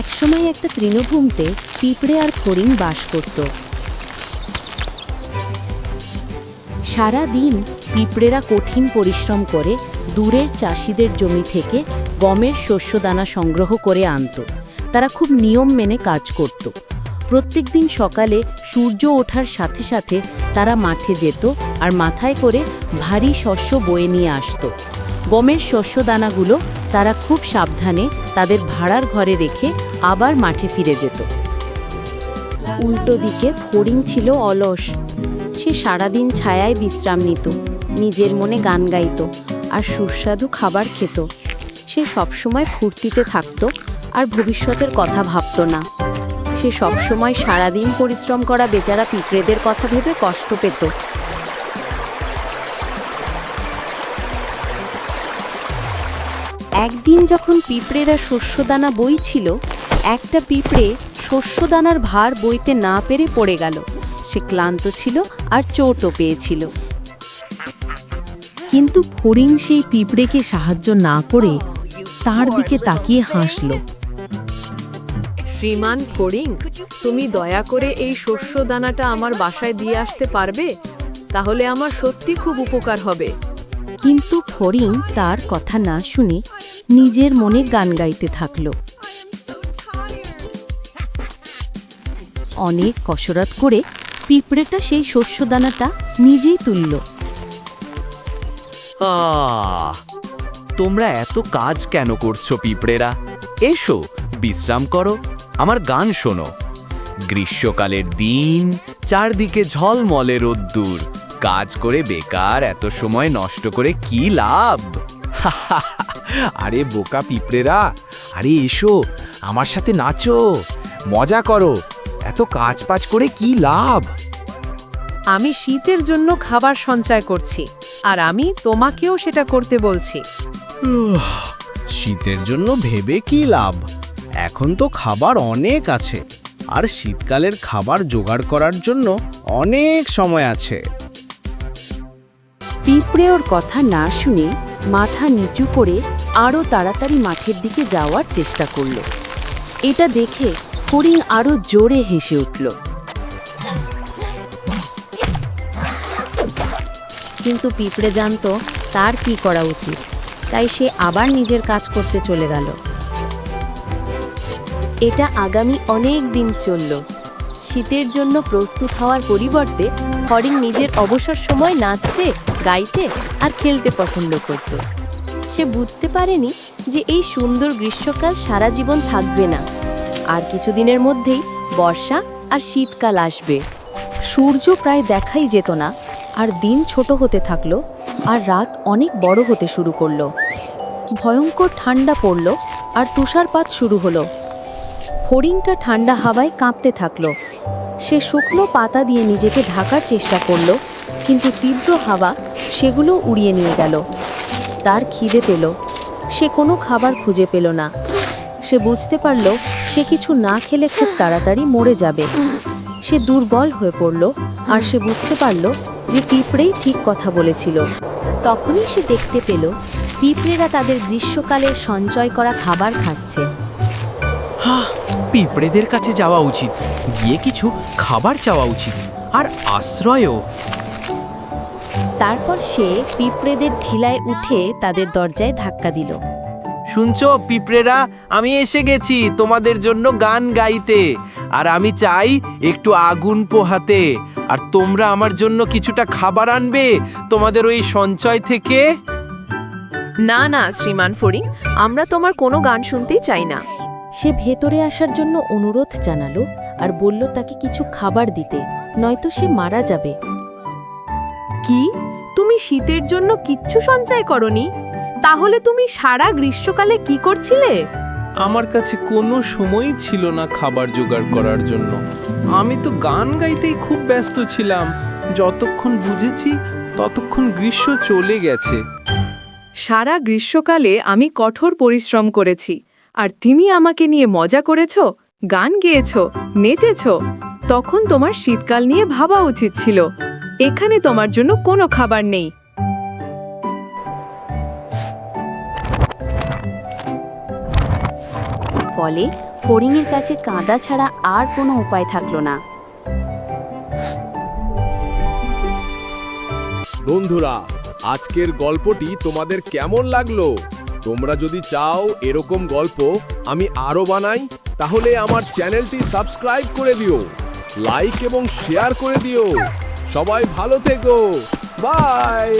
একসময় একটা তৃণভূমিতে পিঁপড়ে আর ফড়িং বাস করত। সারা দিন পিঁপড়েরা কঠিন পরিশ্রম করে দূরের চাষিদের জমি থেকে গমের শস্যদানা সংগ্রহ করে আনত। তারা খুব নিয়ম মেনে কাজ করত। প্রত্যেক দিন সকালে সূর্য ওঠার সাথে সাথে তারা মাঠে যেত আর মাথায় করে ভারী শস্য বয়ে নিয়ে আসতো। গমের শস্যদানাগুলো তারা খুব সাবধানে তাদের ভাড়ার ঘরে রেখে আবার মাঠে ফিরে যেত। উল্টো দিকে ফড়িং ছিল অলস। সে সারাদিন ছায়ায় বিশ্রাম নিত, নিজের মনে গান গাইত আর সুস্বাদু খাবার খেত। সে সবসময় ফুর্তিতে থাকত আর ভবিষ্যতের কথা ভাবত না। সে সবসময় সারাদিন পরিশ্রম করা বেচারা পিঁপড়েদের কথা ভেবে কষ্ট পেত। একদিন যখন পিঁপড়েরা শস্যদানা বইছিল, একটা পিঁপড়ে শস্যদানার ভার বইতে না পেরে পড়ে গেল। সে ক্লান্ত ছিল আর চোটও পেয়েছিল। কিন্তু ফড়িং সেই পিঁপড়েকে সাহায্য না করে তার দিকে তাকিয়ে হাসল। শ্রীমান ফড়িং, তুমি দয়া করে এই শস্য দানাটা আমার বাসায় দিয়ে আসতে পারবে? তাহলে আমার সত্যি খুব উপকার হবে। কিন্তু ফড়িং তার কথা না শুনে নিজের মনে গান গাইতে থাকল। অনেক কসরত করে পিঁপড়েটা সেই শস্যদানাটা নিজেই তুলল। তোমরা এত কাজ কেন করছ পিঁপড়েরা? এসো, বিশ্রাম করো, আমার গান শোনো। গ্রীষ্মকালের দিন, চারদিকে ঝলমলে রোদ্দুর। কাজ করে বেকার, এত সময় নষ্ট করে কি লাভ? আরে বোকা পিঁপড়েরা আরে এসো আমার সাথে নাচো মজা করো এত কাজ পাজ করে কি লাভ? আমি শীতের জন্য খাবার সঞ্চয় করছি আর আমি তোমাকেও সেটা করতে বলছি। উহ, শীতের জন্য ভেবে কি লাভ? এখন তো খাবার অনেক আছে আর শীতকালের খাবার জোগাড় করার জন্য অনেক সময় আছে। পিঁপড়ে ওর কথা না শুনে মাথা নিচু করে আরও তাড়াতাড়ি মাঠের দিকে যাওয়ার চেষ্টা করল। এটা দেখে হরিণ আরও জোরে হেসে উঠল। কিন্তু পিঁপড়ে জানতো তার কি করা উচিত, তাই সে আবার নিজের কাজ করতে চলে গেল। এটা আগামী অনেক দিন চলল। শীতের জন্য প্রস্তুত হওয়ার পরিবর্তে হরিণ নিজের অবসর সময় নাচতে, গাইতে আর খেলতে পছন্দ করত। সে বুঝতে পারেনি যে এই সুন্দর গ্রীষ্মকাল সারা জীবন থাকবে না। আর কিছুদিনের মধ্যেই বর্ষা আর শীতকাল আসবে। সূর্য প্রায় দেখাই যেত না, আর দিন ছোট হতে থাকল, আর রাত অনেক বড় হতে শুরু করল। ভয়ঙ্কর ঠান্ডা পড়ল, আর তুষারপাত শুরু হলো। হরিণটা ঠান্ডা হাওয়ায় কাঁপতে থাকল। সে শুকনো পাতা দিয়ে নিজেকে ঢাকার চেষ্টা করল, কিন্তু তীব্র হাওয়া সেগুলো উড়িয়ে নিয়ে গেল। তার খিদে পেল। সে কোনো খাবার খুঁজে পেল না। সে বুঝতে পারল, সে কিছু না খেলে খুব তাড়াতাড়ি মরে যাবে। সে দুর্বল হয়ে পড়ল আর সে বুঝতে পারল যে পিঁপড়েই ঠিক কথা বলেছিল। তখনই সে দেখতে পেল, পিঁপড়েরা তাদের গ্রীষ্মকালে সঞ্চয় করা খাবার খাচ্ছে। পিঁপড়েদের কাছে যাওয়া উচিত। গিয়ে কিছু খাবার চাওয়া উচিত। আর আশ্রয়ও। তারপর সে পিঁপড়েদের ঢিলায় উঠে তাদের দরজায় ধাক্কা দিল। শুনছো পিঁপড়েরা? আমি এসে গেছি তোমাদের জন্য গান গাইতে। আর আমি চাই একটু আগুন পোহাতে। আর তোমরা আমার জন্য কিছুটা খাবার আনবে তোমাদের ওই সঞ্চয় থেকে? না না শ্রীমান ফড়িং আমরা তোমার কোনো গান শুনতেই চাই না। সে ভেতরে আসার জন্য অনুরোধ জানালো আর বলল তাকে কিছু খাবার দিতে নয়তো সে মারা যাবে। কি? তুমি শীতের জন্য কিচ্ছু সঞ্চয় করনি? তাহলে তুমি সারা গ্রীষ্মকালে কি করছিলে? আমার কাছে কোনো সময়ই ছিল না খাবার জোগাড় করার জন্য। আমি তো গান গাইতেই খুব ব্যস্ত ছিলাম। যতক্ষণ বুঝেছি ততক্ষণ গ্রীষ্ম চলে গেছে। সারা গ্রীষ্মকালে আমি কঠোর পরিশ্রম করেছি। আর তুমি আমাকে নিয়ে মজা করেছ গান গেয়েছ নেচেছ। তখন তোমার শীতকাল নিয়ে ভাবা উচিত ছিল। এখানে তোমার জন্য কোনো খাবার নেই। ফলে ফড়িংয়ের কাছে কাঁদা ছাড়া আর কোনো উপায় থাকল না। বন্ধুরা আজকের গল্পটি তোমাদের কেমন লাগল? তোমরা যদি চাও এরকম গল্প আমি আরও বানাই তাহলে আমার চ্যানেলটি সাবস্ক্রাইব করে দিও লাইক এবং শেয়ার করে দিও। সবাই ভালো থেকো। বাই।